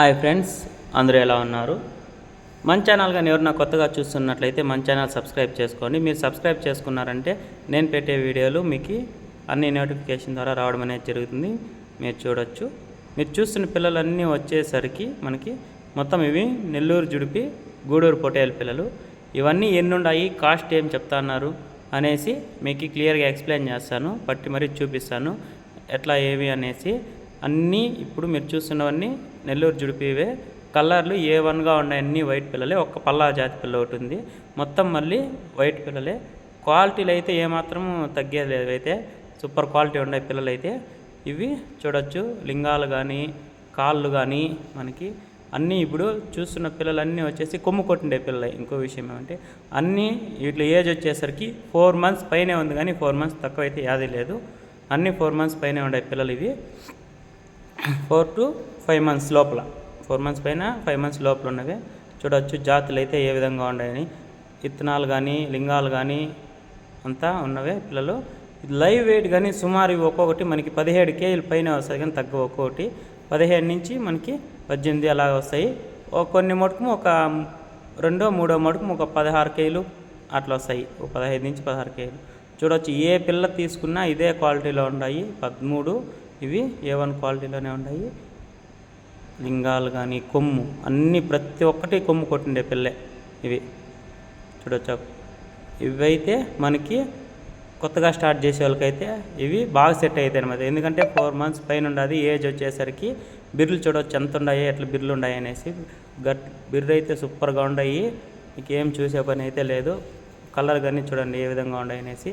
Hi friends అందరూ ఎలా ఉన్నారు? మన ఛానల్ కానీ నా కొత్తగా చూస్తున్నట్లయితే మన ఛానల్ సబ్స్క్రైబ్ చేసుకోండి. మీరు సబ్స్క్రైబ్ చేసుకున్నారంటే నేను పెట్టే వీడియోలు మీకు అన్ని నోటిఫికేషన్ ద్వారా రావడం అనేది జరుగుతుంది. మీరు చూడొచ్చు. మీరు చూస్తున్న పిల్లలన్నీ వచ్చేసరికి మనకి మొత్తం ఇవి నెల్లూరు జుడిపి గూడూరు పొటేల్ పిల్లలు. ఇవన్నీ ఎన్ని ఉన్నాయి కాస్ట్ ఏం చెప్తా అన్నారు అనేసి మీకు క్లియర్గా ఎక్స్ప్లెయిన్ చేస్తాను. పట్టి మరీ చూపిస్తాను. ఎట్లా ఏవి అనేసి అన్నీ ఇప్పుడు మీరు చూస్తున్నవన్నీ నెల్లూరు జుడిపివే. కలర్లు ఏ వన్గా ఉన్నాయి అన్ని వైట్ పిల్లలే. ఒక్క పల్లా జాతి పిల్ల ఒకటి ఉంది. మొత్తం మళ్ళీ వైట్ పిల్లలే. క్వాలిటీలు అయితే ఏమాత్రం తగ్గేది లేదు. అయితే సూపర్ క్వాలిటీ ఉండే పిల్లలు అయితే ఇవి చూడొచ్చు. లింగాలు కానీ కాళ్ళు కానీ మనకి అన్నీ ఇప్పుడు చూస్తున్న పిల్లలన్నీ వచ్చేసి కొమ్ము కొట్టిండే పిల్లలే. ఇంకో విషయం ఏమంటే అన్నీ వీటి ఏజ్ వచ్చేసరికి ఫోర్ మంత్స్ పైనే ఉంది కానీ ఫోర్ మంత్స్ తక్కువ అయితే యాది లేదు. అన్నీ ఫోర్ మంత్స్ పైనే ఉండే పిల్లలు ఇవి. ఫోర్ టు ఫైవ్ మంత్స్ లోపల. ఫోర్ మంత్స్ పైన ఫైవ్ మంత్స్ లోపల ఉన్నవి చూడవచ్చు జాతులు అయితే ఏ విధంగా ఉన్నాయని. ఇత్తనాలు కానీ లింగాలు కానీ అంతా ఉన్నవే పిల్లలు. లైవ్ వెయిట్ కానీ సుమారు ఒక్కొక్కటి మనకి పదిహేడు కేజీల పైన వస్తాయి కానీ తక్కువ ఒక్కొక్కటి. పదిహేడు నుంచి మనకి పద్దెనిమిది అలా వస్తాయి. ఓ కొన్ని మటుకు ఒక రెండో మూడో మటుకు ఒక పదహారు కేజీలు అట్లా వస్తాయి. ఒక పదహైదు నుంచి పదహారు కేజీలు. చూడవచ్చు ఏ పిల్ల తీసుకున్నా ఇదే క్వాలిటీలో ఉన్నాయి. పదమూడు ఇవి ఏ వన్ క్వాలిటీలోనే ఉన్నాయి. లింగాలు కానీ కొమ్ము అన్నీ ప్రతి ఒక్కటి కొమ్ము కొట్టిండే పిల్లే ఇవి. చూడొచ్చు? ఇవైతే మనకి కొత్తగా స్టార్ట్ చేసే వాళ్ళకైతే ఇవి బాగా సెట్ అవుతాయి అనమాట ఎందుకంటే ఫోర్ మంత్స్ పైన ఉండదు ఏజ్ వచ్చేసరికి బిర్లు చూడవచ్చు ఎంత ఉన్నాయి ఎట్లా బిర్లు ఉన్నాయి అనేసి. గట్ బిర్రు అయితే సూపర్గా ఉన్నాయి మీకు ఏం చూసే పని అయితే లేదు. కలర్ కానీ చూడండి ఏ విధంగా ఉన్నాయి అనేసి.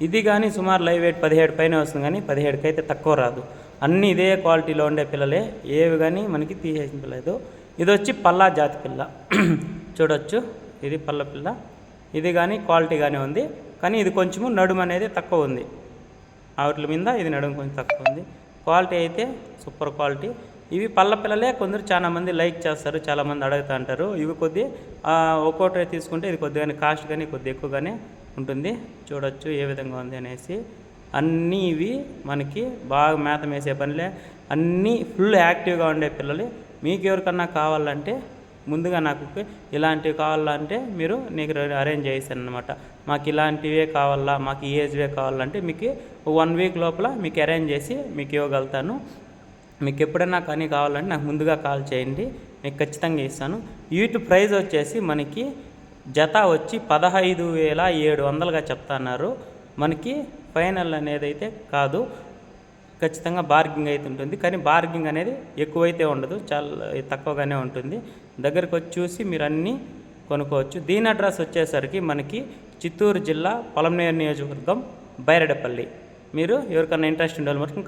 ఇది కానీ సుమారు లైవ్ వెయిట్ పదిహేడు పైన వస్తుంది కానీ పదిహేడుకి అయితే తక్కువ రాదు. అన్నీ ఇదే క్వాలిటీలో ఉండే పిల్లలే ఏవి కానీ మనకి తీసేసిన పిల్లలేదు ఇది వచ్చి పల్లా జాతి పిల్ల. చూడొచ్చు. ఇది పల్ల పిల్ల. ఇది కానీ క్వాలిటీ కానీ ఉంది. కానీ ఇది కొంచెము నడుము అనేది తక్కువ ఉంది. వాటి మీద ఇది నడుము కొంచెం తక్కువ ఉంది. క్వాలిటీ అయితే సూపర్ క్వాలిటీ. ఇవి పళ్ళ పిల్లలే కొందరు చాలా మంది లైక్ చేస్తారు చాలామంది అడుగుతూ అంటారు ఇవి కొద్ది ఆ, ఒక్కోటి తీసుకుంటే ఇది కొద్దిగానే కాస్ట్ కానీ కొద్ది ఎక్కువగానే ఉంటుంది. చూడొచ్చు ఏ విధంగా ఉంది అనేసి. అన్నీ ఇవి మనకి బాగా మేత మేసే పనిలే. అన్నీ ఫుల్ యాక్టివ్గా ఉండే పిల్లలు. మీకు ఎవరికన్నా కావాలంటే ముందుగా నాకు ఇలాంటివి కావాలంటే మీరు నీకు అరేంజ్ చేసాను అనమాట మాకు ఇలాంటివే కావాలా మాకు ఈ ఏజ్వే కావాలంటే మీకు వన్ వీక్ లోపల మీకు అరేంజ్ చేసి మీకు ఇవ్వగలుగుతాను. మీకు ఎప్పుడైనా కానీ కావాలంటే నాకు ముందుగా కాల్ చేయండి. మీకు ఖచ్చితంగా ఇస్తాను. వీటి ప్రైస్ వచ్చేసి మనకి జత వచ్చి పదహైదు వేల ఏడు వందలుగా చెప్తున్నారు. మనకి ఫైనల్ అనేది అయితే కాదు. ఖచ్చితంగా బార్గింగ్ అయితే ఉంటుంది. కానీ బార్గింగ్ అనేది ఎక్కువైతే ఉండదు. చాలా తక్కువగానే ఉంటుంది. దగ్గరికి వచ్చి చూసి మీరు అన్నీ కొనుక్కోవచ్చు. దీని అడ్రస్ వచ్చేసరికి మనకి చిత్తూరు జిల్లా పొలంనేరు నియోజకవర్గం బైరడపల్లి మీరు ఎవరికన్నా ఇంట్రెస్ట్ ఉండాలి మటుకు